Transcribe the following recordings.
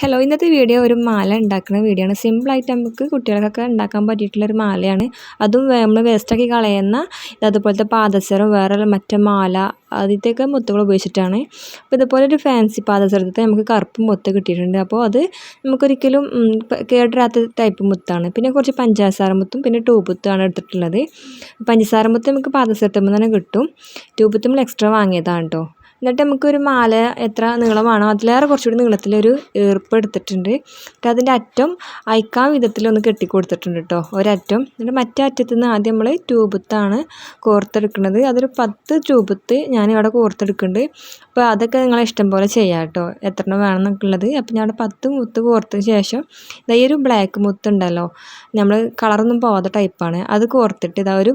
Hello ഇന്നത്തെ video ഒരു മാല ഉണ്ടാക്കുന്ന വീഡിയോ ആണ്. സിമ്പിളായിട്ട് നമുക്ക് കുട്ടികൾക്കൊക്കെ ഉണ്ടാക്കാൻ പറ്റിയിട്ടുള്ളൊരു മാലയാണ്. അതും നമ്മൾ വേസ്റ്റാക്കി കളയുന്ന അതുപോലത്തെ പാദസരം വേറെ മറ്റേ മാല ആദ്യത്തെയൊക്കെ മുത്തുകൾ ഉപയോഗിച്ചിട്ടാണ്. അപ്പോൾ ഇതുപോലെ ഒരു ഫാൻസി പാദസരത്തെ നമുക്ക് കറുപ്പ് മുത്ത് കിട്ടിയിട്ടുണ്ട്. അപ്പോൾ അത് നമുക്കൊരിക്കലും കേടരാത്ത ടൈപ്പ് മുത്താണ്. പിന്നെ കുറച്ച് പഞ്ചസാര മുത്തും പിന്നെ ട്യൂബുത്താണ് എടുത്തിട്ടുള്ളത്. പഞ്ചസാര മുത്ത് നമുക്ക് പാദസരത്തുമ്പോൾ തന്നെ കിട്ടും. ട്യൂബുത്തുമ്പോൾ എക്സ്ട്രാ വാങ്ങിയതാണ് കേട്ടോ എന്നിട്ട് നമുക്കൊരു മാല എത്ര നീളമാണോ അതിലേറെ കുറച്ചുകൂടി നീളത്തിലൊരു ഈർപ്പ് എടുത്തിട്ടുണ്ട്. എന്നിട്ട് അതിന്റെ അറ്റം അയക്കാൻ വിധത്തിലൊന്ന് കെട്ടി കൊടുത്തിട്ടുണ്ട് കേട്ടോ ഒരറ്റം. എന്നിട്ട് മറ്റേ അറ്റത്ത് നിന്ന് ആദ്യം നമ്മൾ ട്യൂബത്താണ് കോർത്തെടുക്കുന്നത്. അതൊരു പത്ത് ട്യൂബത്ത് ഞാനിവിടെ കോർത്തെടുക്കുന്നുണ്ട്. അപ്പോൾ അതൊക്കെ നിങ്ങളെ ഇഷ്ടം പോലെ ചെയ്യാം കേട്ടോ എത്ര എണ്ണം വേണം എന്നൊക്കെയുള്ളത് അപ്പോൾ ഞാൻ പത്ത് മുത്ത് കോർത്തതിന് ശേഷം ഇതാ ഈ ഒരു ബ്ലാക്ക് മുത്ത് ഉണ്ടല്ലോ. നമ്മൾ കളറൊന്നും പോവാത്ത ടൈപ്പാണ്. അത് കോർത്തിട്ട് ഇതാ ഒരു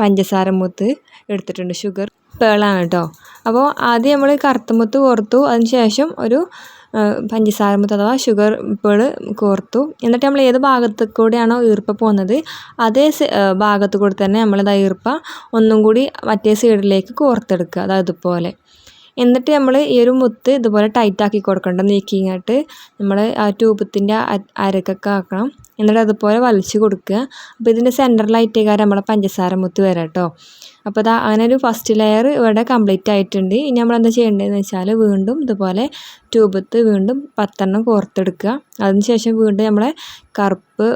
പഞ്ചസാര മുത്ത് എടുത്തിട്ടുണ്ട്. ഷുഗർ പേളാണ് കേട്ടോ. അപ്പോൾ ആദ്യം നമ്മൾ കറുത്തമുത്ത് കോർത്തു അതിന് ശേഷം ഒരു പഞ്ചസാരമുത്ത് അഥവാ ഷുഗർ പേൾ കോർത്തു. എന്നിട്ട് നമ്മൾ ഏത് ഭാഗത്ത് കൂടെയാണോ ഈർപ്പ പോകുന്നത് അതേ ഭാഗത്ത് കൂടി തന്നെ നമ്മളിത് ഈർപ്പ ഒന്നും കൂടി മറ്റേ സൈഡിലേക്ക് കോർത്തെടുക്കുക. അതായത് ഇതുപോലെ. എന്നിട്ട് നമ്മൾ ഈ ഒരു മുത്ത് ഇതുപോലെ ടൈറ്റാക്കി കൊടുക്കണം നീക്കിങ്ങായിട്ട് നമ്മൾ ആ ട്യൂബത്തിന്റെ അരക്കൊക്കെ ആക്കണം. എന്നിട്ട് അതുപോലെ വലിച്ചു കൊടുക്കുക. അപ്പോൾ ഇതിന്റെ സെന്ററിലായിട്ട് കാരണം നമ്മളെ പഞ്ചസാര മുത്ത് വരാം കേട്ടോ അപ്പോൾ അതാ അങ്ങനെ ഒരു ഫസ്റ്റ് ലെയർ ഇവിടെ കംപ്ലീറ്റ് ആയിട്ടുണ്ട്. ഇനി നമ്മൾ എന്താ ചെയ്യേണ്ടതെന്ന് വെച്ചാൽ വീണ്ടും ഇതുപോലെ ട്യൂബത്ത് വീണ്ടും പത്തെണ്ണം കോർത്തെടുക്കുക. അതിന് ശേഷം വീണ്ടും നമ്മളെ കറുപ്പ്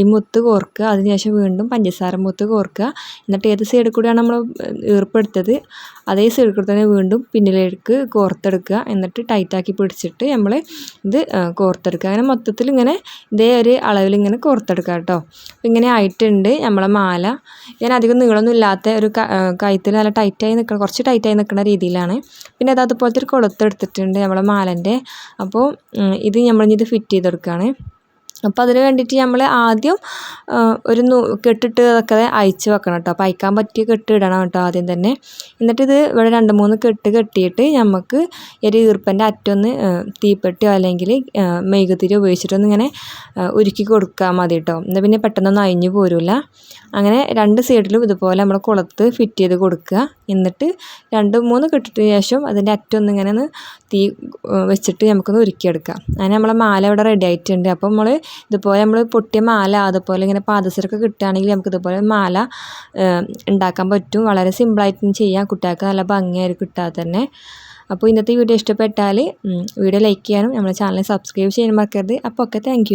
ഈ മുത്ത് കോർക്കുക അതിനുശേഷം വീണ്ടും പഞ്ചസാര മുത്ത് കോർക്കുക. എന്നിട്ട് ഏത് സൈഡിൽ കൂടിയാണ് നമ്മൾ ഈർപ്പെടുത്തത്? അതേ സൈഡിൽ കൂടി തന്നെ വീണ്ടും പിന്നിലേക്ക് കോർത്തെടുക്കുക. എന്നിട്ട് ടൈറ്റാക്കി പിടിച്ചിട്ട് നമ്മൾ ഇത് കോർത്തെടുക്കുക. അങ്ങനെ മൊത്തത്തിൽ ഇങ്ങനെ ഇതേ ഒരു അളവിൽ ഇങ്ങനെ കോർത്തെടുക്കുക കേട്ടോ. ഇങ്ങനെ ആയിട്ടുണ്ട് നമ്മളെ മാല. ഞാൻ അധികം നീളമൊന്നും ഇല്ലാത്ത ഒരു കൈത്തിൽ നല്ല ടൈറ്റായി നിൽക്കണം കുറച്ച് ടൈറ്റായി നിൽക്കുന്ന രീതിയിലാണ്. പിന്നെ അത് അതുപോലത്തെ ഒരു കൊളുത്തെടുത്തിട്ടുണ്ട് നമ്മളെ മാലന്റെ. അപ്പോൾ ഇത് നമ്മളിത് ഫിറ്റ് ചെയ്തെടുക്കുകയാണ്. അപ്പോൾ അതിന് വേണ്ടിയിട്ട് നമ്മൾ ആദ്യം ഒരു നൂ കെട്ടിട്ട് അതൊക്കെ അയച്ച് വെക്കണം കേട്ടോ അപ്പോൾ അയക്കാൻ പറ്റിയ കെട്ട് ഇടണം കേട്ടോ ആദ്യം തന്നെ. എന്നിട്ട് ഇത് ഇവിടെ രണ്ട് മൂന്ന് കെട്ട് കെട്ടിയിട്ട് നമുക്ക് ഒരു ഈർപ്പന്റെ അറ്റൊന്ന് തീപ്പെട്ടിയോ അല്ലെങ്കിൽ മെഴുകുതിരി ഉപയോഗിച്ചിട്ടൊന്ന് ഇങ്ങനെ ഉരുക്കി കൊടുക്കാൻ മതി കേട്ടോ എന്നാൽ പിന്നെ പെട്ടെന്നൊന്നും അയഞ്ഞു പോരില്ല അങ്ങനെ രണ്ട് സൈഡിലും ഇതുപോലെ നമ്മൾ കുളത്ത് ഫിറ്റ് ചെയ്ത് കൊടുക്കുക. എന്നിട്ട് രണ്ട് മൂന്ന് കെട്ടിട്ടതിന് ശേഷം അതിന്റെ അറ്റൊന്ന് ഇങ്ങനെ ഒന്ന് തീ വെച്ചിട്ട് നമുക്കൊന്ന് ഉരുക്കിയെടുക്കാം അങ്ങനെ നമ്മളെ മാല ഇവിടെ റെഡി ആയിട്ടുണ്ട്. അപ്പോൾ നമ്മൾ ഇതുപോലെ നമ്മൾ പൊട്ടിയ മാല അതുപോലെ ഇങ്ങനെ പാദസരമൊക്കെ കിട്ടുകയാണെങ്കിൽ നമുക്ക് ഇതുപോലെ മാല ഉണ്ടാക്കാൻ പറ്റും. വളരെ സിമ്പിളായിട്ടും ചെയ്യാം. കുട്ടികൾക്ക് നല്ല ഭംഗിയായിരിക്കും കിട്ടാതെ തന്നെ. അപ്പോൾ ഇന്നത്തെ വീഡിയോ ഇഷ്ടപ്പെട്ടാൽ വീഡിയോ ലൈക്ക് ചെയ്യാനും നമ്മുടെ ചാനൽ സബ്സ്ക്രൈബ് ചെയ്യാനും മറക്കരുത്. അപ്പോൾ ഒക്കെ താങ്ക്